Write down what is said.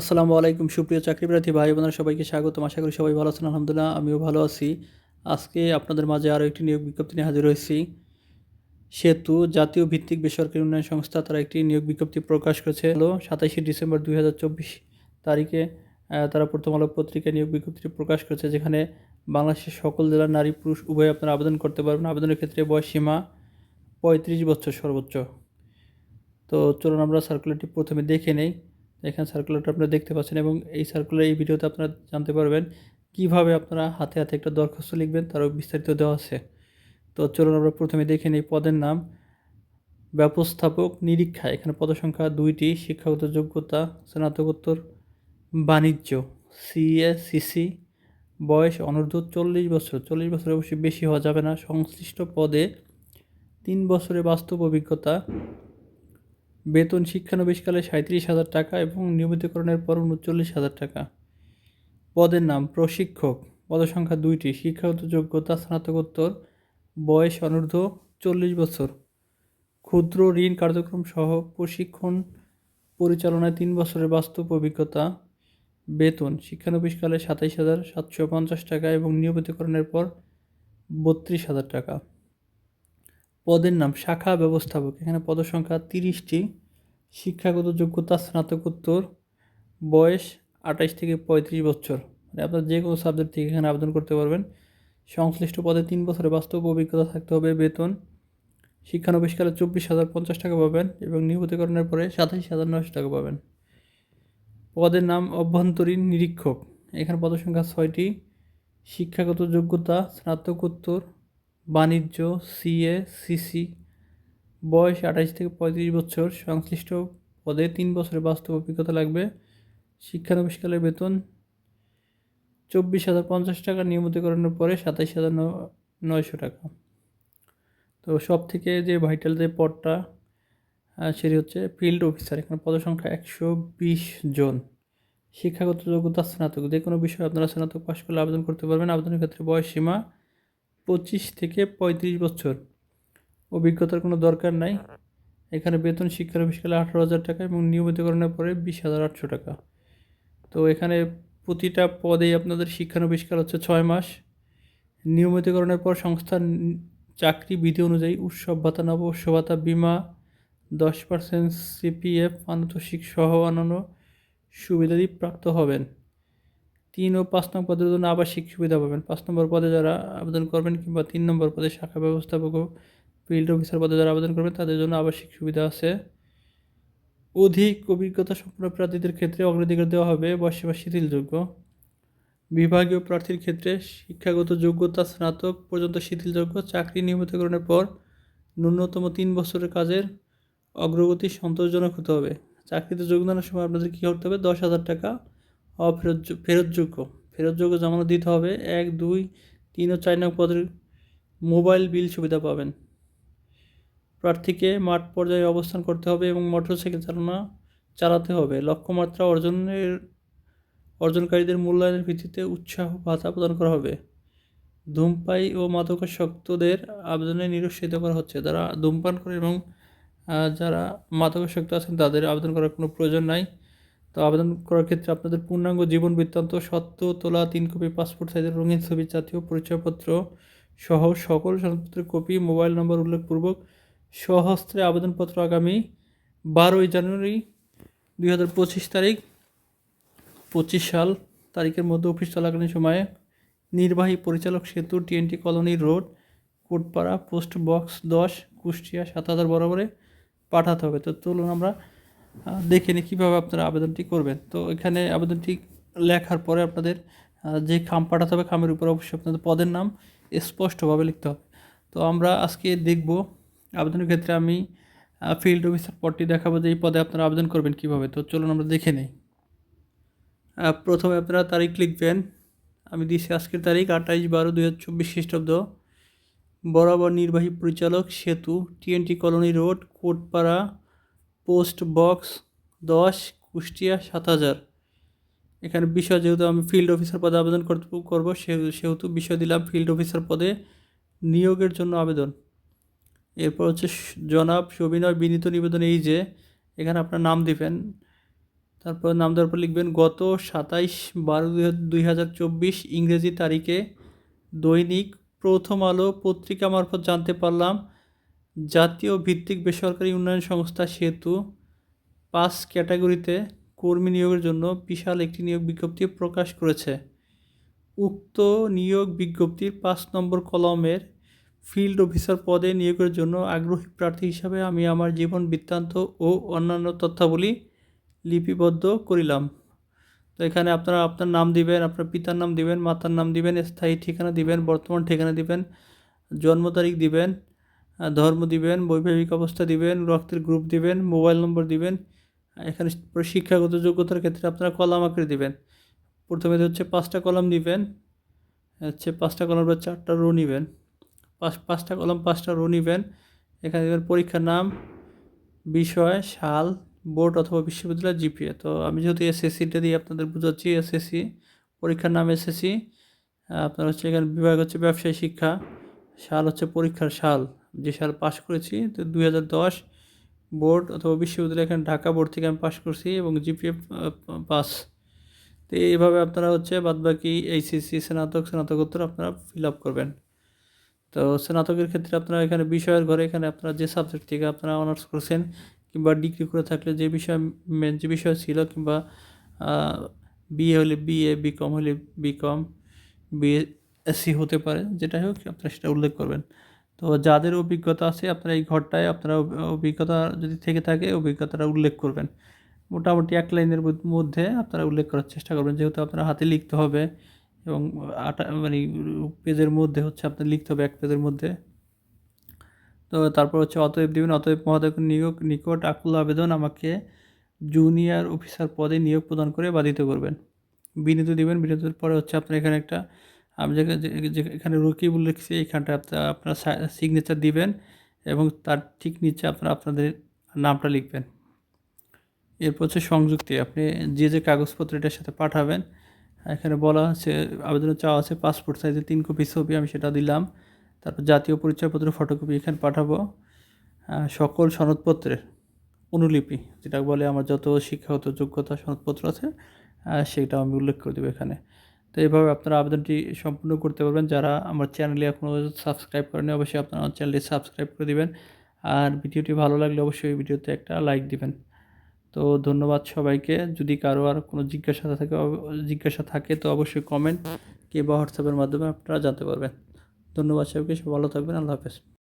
আসসালামু আলাইকুম, সুপ্রিয় চাকরিপ্রার্থী ভাই বোনেরা, সবাইকে স্বাগতম। আশা করি সবাই ভালো আছেন, আলহামদুলিল্লাহ, আমিও ভালো আছি। আজকে আপনাদের মাঝে আরও একটি নিয়োগ বিজ্ঞপ্তি নিয়ে হাজির হয়েছি। সেতু জাতীয় ভিত্তিক বেসরকারি উন্নয়ন সংস্থা তারা একটি নিয়োগ বিজ্ঞপ্তি প্রকাশ করেছে। হলো সাতাশে ডিসেম্বর দুই হাজার চব্বিশ তারিখে তারা প্রথম আলো পত্রিকায় নিয়োগ বিজ্ঞপ্তিটি প্রকাশ করেছে, যেখানে বাংলাদেশের সকল জেলার নারী, পুরুষ, উভয় আপনারা আবেদন করতে পারবেন। আবেদনের ক্ষেত্রে বয়স সীমা পঁয়ত্রিশ বছর সর্বোচ্চ। তো চলুন আমরা সার্কুলারটি প্রথমে দেখে নেই। এখানে সার্কুলারটা আপনারা দেখতে পাচ্ছেন এবং এই সার্কুলার এই ভিডিওতে আপনারা জানতে পারবেন কীভাবে আপনারা হাতে হাতে একটা দরখাস্ত লিখবেন তারও বিস্তারিত দেওয়া আছে। তো চলুন আমরা প্রথমে দেখে নিই পদের নাম। ব্যবস্থাপক নিরীক্ষা, এখানে পদসংখ্যা দুইটি, শিক্ষাগত যোগ্যতা, স্নাতকোত্তর, বাণিজ্য সিএ সিসি বয়স অনূর্ধ্ব চল্লিশ বছর। চল্লিশ বছর অবশ্যই বেশি হওয়া যাবে না। সংশ্লিষ্ট পদে তিন বছরের বাস্তব অভিজ্ঞতা বেতন শিক্ষানবিশকালে সাঁত্রিশ হাজার টাকা এবং নিয়মিতকরণের পর উনচল্লিশ হাজার টাকা। পদের নাম প্রশিক্ষক। পদসংখ্যা দুইটি। শিক্ষাগত যোগ্যতা, স্নাতকোত্তর। বয়স অনূর্ধ্ব চল্লিশ বছর। ক্ষুদ্র ঋণ কার্যক্রম সহ প্রশিক্ষণ পরিচালনায় তিন বছরের বাস্তব অভিজ্ঞতা। বেতন শিক্ষানবিশকালে সাতাইশ হাজার সাতশো পঞ্চাশ টাকা এবং নিয়মিতকরণের পর বত্রিশ হাজার টাকা। পদের নাম শাখা ব্যবস্থাপক। এখানে পদসংখ্যা তিরিশটি। শিক্ষাগত যোগ্যতা, স্নাতকোত্তর, বয়স আঠাইশ থেকে পঁয়ত্রিশ বছর। মানে আপনার যে কোনো সাবজেক্ট থেকে এখানে আবেদন করতে পারবেন। সংশ্লিষ্ট পদে তিন বছরের বাস্তব অভিজ্ঞতা থাকতে হবে, বেতন। শিক্ষানবিশকালে চব্বিশ হাজার পঞ্চাশ টাকা পাবেন এবং নিয়মিতকরণের পরে সাতাইশ হাজার নয়শো টাকা পাবেন। পদের নাম অভ্যন্তরীণ নিরীক্ষক। এখানে পদসংখ্যা ছয়টি। শিক্ষাগত যোগ্যতা, স্নাতকোত্তর বাণিজ্য সিএ সিসি বয়স আঠাশ থেকে পঁয়ত্রিশ বছর, সংশ্লিষ্ট পদে তিন বছরের বাস্তব অভিজ্ঞতা লাগবে। শিক্ষানবিশকালের বেতন, চব্বিশ হাজার পঞ্চাশ টাকা নিয়মিতকরণের পরে সাতাইশ হাজার নয়শো টাকা। তো সব থেকে যে ভাইটাল যে পদটা সেটি হচ্ছে ফিল্ড অফিসার এখানে পদসংখ্যা একশো বিশ জন। শিক্ষাগত যোগ্যতা স্নাতক, যে কোনো বিষয়ে আপনারা স্নাতক পাশ করলে আবেদন করতে পারবেন। আবেদনের ক্ষেত্রে বয়স সীমা পঁচিশ থেকে পঁয়ত্রিশ বছর। অভিজ্ঞতার কোনো দরকার নাই। এখানে বেতন, শিক্ষার অফিসকালে আঠারো হাজার টাকা এবং নিয়মিতকরণের পরে বিশ হাজার আটশো টাকা। তো এখানে প্রতিটা পদেই আপনাদের শিক্ষানবিষ্কার হচ্ছে ছয় মাস। নিয়মিতকরণের পর সংস্থার চাকরি বিধি অনুযায়ী উৎসব, ভাতা নব উৎসব ভাতা, বিমা, দশ পার্সেন্ট সিপিএফ, আনুতোষিক সহ অন্যান্য সুবিধাদি প্রাপ্ত হবেন। তিন ও পাঁচ নম্বর পদের জন্য আবাসিক সুবিধা পাবেন। পাঁচ নম্বর পদে যারা আবেদন করবেন কিংবা তিন নম্বর পদে শাখা ব্যবস্থাপক ও ফিল্ড অফিসার পদে যারা আবেদন করবেন, তাদের জন্য আবাসিক সুবিধা আছে। অধিক অভিজ্ঞতা সম্পন্ন প্রার্থীদের ক্ষেত্রে অগ্রাধিকার দেওয়া হবে বয়সীমা শিথিলযোগ্য। বিভাগীয় প্রার্থীর ক্ষেত্রে শিক্ষাগত যোগ্যতা স্নাতক পর্যন্ত শিথিলযোগ্য, চাকরি নিয়মিতকরণের পর ন্যূনতম তিন বছরের কাজের অগ্রগতি সন্তোষজনক হতে হবে। চাকরিতে যোগদানের সময় আপনাদের কী করতে হবে? দশ হাজার টাকা অফেরত ফেরতযোগ্য ফেরতযোগ্য জমা দিতে হবে। এক, দুই, তিন ও চার নং পদের মোবাইল বিল সুবিধা পাবেন। প্রার্থীকে মাঠ পর্যায়ে অবস্থান করতে হবে এবং মোটরসাইকেল চালনা চালাতে হবে। লক্ষ্যমাত্রা অর্জনের, অর্জনকারীদের মূল্যায়নের ভিত্তিতে উৎসাহ ভাতা প্রদান করা হবে। ধূমপাই ও মাদকাসক্তদের আবেদনে নিরুৎসাহিত করা হচ্ছে। যারা ধূমপান করে এবং যারা মাদকাসক্ত আছেন তাদের আবেদন করার কোনো প্রয়োজন নাই। তো আবেদন করার ক্ষেত্রে আপনাদের পূর্ণাঙ্গ জীবন বৃত্তান্ত, সত্য, তোলা, তিন কপি পাসপোর্ট সাইজের রঙিন ছবি, জাতীয় পরিচয়পত্র সহ সকল সনদপত্রের কপি, মোবাইল নম্বর উল্লেখপূর্বক স্বহস্তে আবেদনপত্র আগামী বারোই জানুয়ারি দুই হাজার পঁচিশ তারিখ, পঁচিশ সাল তারিখের মধ্যে অফিস চলাকালীন সময়ে নির্বাহী পরিচালক Setu TNT colony road, Kotpara, post box দশ, কুষ্টিয়া সাত হাজার বরাবরে পাঠাতে হবে। তো চলুন আমরা দেখে নিই কীভাবে আপনারা আবেদনটি করবেন। তো এখানে আবেদনটি লেখার পরে আপনাদের যে খাম পাঠাতে হবে, খামের উপর অবশ্যই আপনাদের পদের নাম স্পষ্টভাবে লিখতে হবে। তো আমরা আজকে দেখব আবেদনের ক্ষেত্রে আমি ফিল্ড অফিসার পদটি দেখাবো যে এই পদে আপনারা আবেদন করবেন কীভাবে। তো চলুন আমরা দেখে নিই। প্রথমে আপনারা তারিখ লিখবেন। আমি দিচ্ছি আজকের তারিখ, আঠাইশ বারো দুই হাজার চব্বিশ খ্রিস্টাব্দ। বরাবর নির্বাহী পরিচালক Setu, TNT colony road, Kotpara post box দশ, কুষ্টিয়া সাত হাজার। এখানে বিষয় যেহেতু আমি ফিল্ড অফিসার পদে আবেদন করব সেহেতু বিষয় দিলাম ফিল্ড অফিসার পদে নিয়োগের জন্য আবেদন। এরপর হচ্ছে জনাব সবিনয় বিনীত নিবেদন এই যে, এখানে আপনার নাম দিবেন। তারপর নাম দেওয়ার পর লিখবেন, গত সাতাইশ বারো দুই হাজার চব্বিশ ইংরেজি তারিখে দৈনিক প্রথম আলো পত্রিকা মারফত জানতে পারলাম জাতীয় ভিত্তিক বেসরকারি উন্নয়ন সংস্থা সেতু পাঁচ ক্যাটাগরিতে কর্মী নিয়োগের জন্য বিশাল একটি নিয়োগ বিজ্ঞপ্তি প্রকাশ করেছে। উক্ত নিয়োগ বিজ্ঞপ্তির পাঁচ নম্বর কলমের ফিল্ড অফিসার পদে নিয়োগের জন্য আগ্রহী প্রার্থী হিসাবে আমি আমার জীবন বৃত্তান্ত ও অন্যান্য তথ্যাবলী লিপিবদ্ধ করিলাম। তো এখানে আপনারা আপনার নাম দিবেন, আপনার পিতার নাম দিবেন, মাতার নাম দিবেন, স্থায়ী ঠিকানা দিবেন, বর্তমান ঠিকানা দিবেন, জন্ম তারিখ দিবেন ধর্ম দিবেন, বৈবাহিক অবস্থা দিবেন, রক্তের গ্রুপ দিবেন মোবাইল নম্বর দিবেন এখানে শিক্ষাগত যোগ্যতার ক্ষেত্রে আপনারা কলাম আকারে দিবেন। প্রথমে হচ্ছে পাঁচটা কলাম দিবেন হচ্ছে পাঁচটা কলাম বা চারটা রো নিবেন। পাঁচ পাঁচটা কলাম, পাঁচটা রো নিবেন, এখানে দেবেন পরীক্ষার নাম, বিষয়, সাল, বোর্ড অথবা বিশ্ববিদ্যালয় জিপিএ তো আমি যেহেতু এসএসসিটা দিয়ে আপনাদের বুঝাচ্ছি এসএসসি পরীক্ষার নাম এসএসসি আপনার হচ্ছে এখানে বিভাগ হচ্ছে ব্যবসায়ী শিক্ষা, সাল হচ্ছে পরীক্ষার সাল। যে সাল পাশ করেছি, তো দুই হাজার দশ বোর্ড অথবা বিশ্ববিদ্যালয় এখানে ঢাকা বোর্ড থেকে আমি পাশ করছি এবং জিপিএ পাস। তো এইভাবে আপনারা হচ্ছে বাদবাকি এইচএসসি, স্নাতক, স্নাতকোত্তর আপনারা ফিল আপ করবেন। তো স্নাতকের ক্ষেত্রে আপনারা এখানে বিষয়ের ঘরে এখানে আপনারা যে সাবজেক্ট থেকে আপনারা অনার্স করছেন কিংবা ডিগ্রি করে থাকলে যে বিষয় মেন যে বিষয় ছিল কিংবা বিএ হলে বিএ বিকম হলে বিকম বিএসসি হতে পারে, যেটাই হোক আপনারা সেটা উল্লেখ করবেন। তো যাদের অভিজ্ঞতা আছে, আপনারা এই ঘরটায় আপনারা অভিজ্ঞতা যদি থেকে থাকে অভিজ্ঞতাটা উল্লেখ করবেন। মোটামুটি এক লাইনের মধ্যে আপনারা উল্লেখ করার চেষ্টা করবেন। যেহেতু আপনার হাতে লিখতে হবে এবং আটা মানে পেজের মধ্যে হচ্ছে আপনার লিখতে হবে এক পেজের মধ্যে। তো তারপর হচ্ছে অতএব দিবেন, অতএব মহোদয় নিয়োগ, নিকট আকুল আবেদন আমাকে জুনিয়র অফিসার পদে নিয়োগ প্রদান করে বাধিত করবেন। বিনীত দিবেন বিনীতের পরে হচ্ছে আপনার এখানে একটা আমি এখানে রকিব লিখছি, এখানটা আপনার সিগনেচার দিবেন এবং তার ঠিক নিচে আপনারা আপনাদের নামটা লিখবেন। এরপর হচ্ছে সংযুক্তি, আপনি যে যে কাগজপত্র এটার সাথে পাঠাবেন, এখানে বলা আছে আবেদন চাওয়া আছে পাসপোর্ট সাইজের তিন কপি ছবি, আমি সেটা দিলাম। তারপর জাতীয় পরিচয়পত্র ফটোকপি এখানে পাঠাবো। সকল সনদপত্রের অনুলিপি, যেটা বলে আমার যত শিক্ষাগত যোগ্যতা সনদপত্র আছে সেটা আমি উল্লেখ করে দেবো এখানে। তো এইভাবে আপনারা আবেদনটি সম্পূর্ণ করতে পারবেন। যারা আমার চ্যানেলে এখনও সাবস্ক্রাইব করেনি অবশ্যই আপনারা চ্যানেলটি সাবস্ক্রাইব করে দেবেন। আর ভিডিওটি ভালো লাগলে অবশ্যই ভিডিওতে একটা লাইক দিবেন। তো ধন্যবাদ সবাইকে। যদি কারও আর কোনো জিজ্ঞাসা থাকে জিজ্ঞাসা থাকে, তো অবশ্যই কমেন্ট কিংবা হোয়াটসঅ্যাপের মাধ্যমে আপনারা জানতে পারবেন। ধন্যবাদ সবাইকে। সব ভালো থাকবেন। আল্লাহ হাফেজ।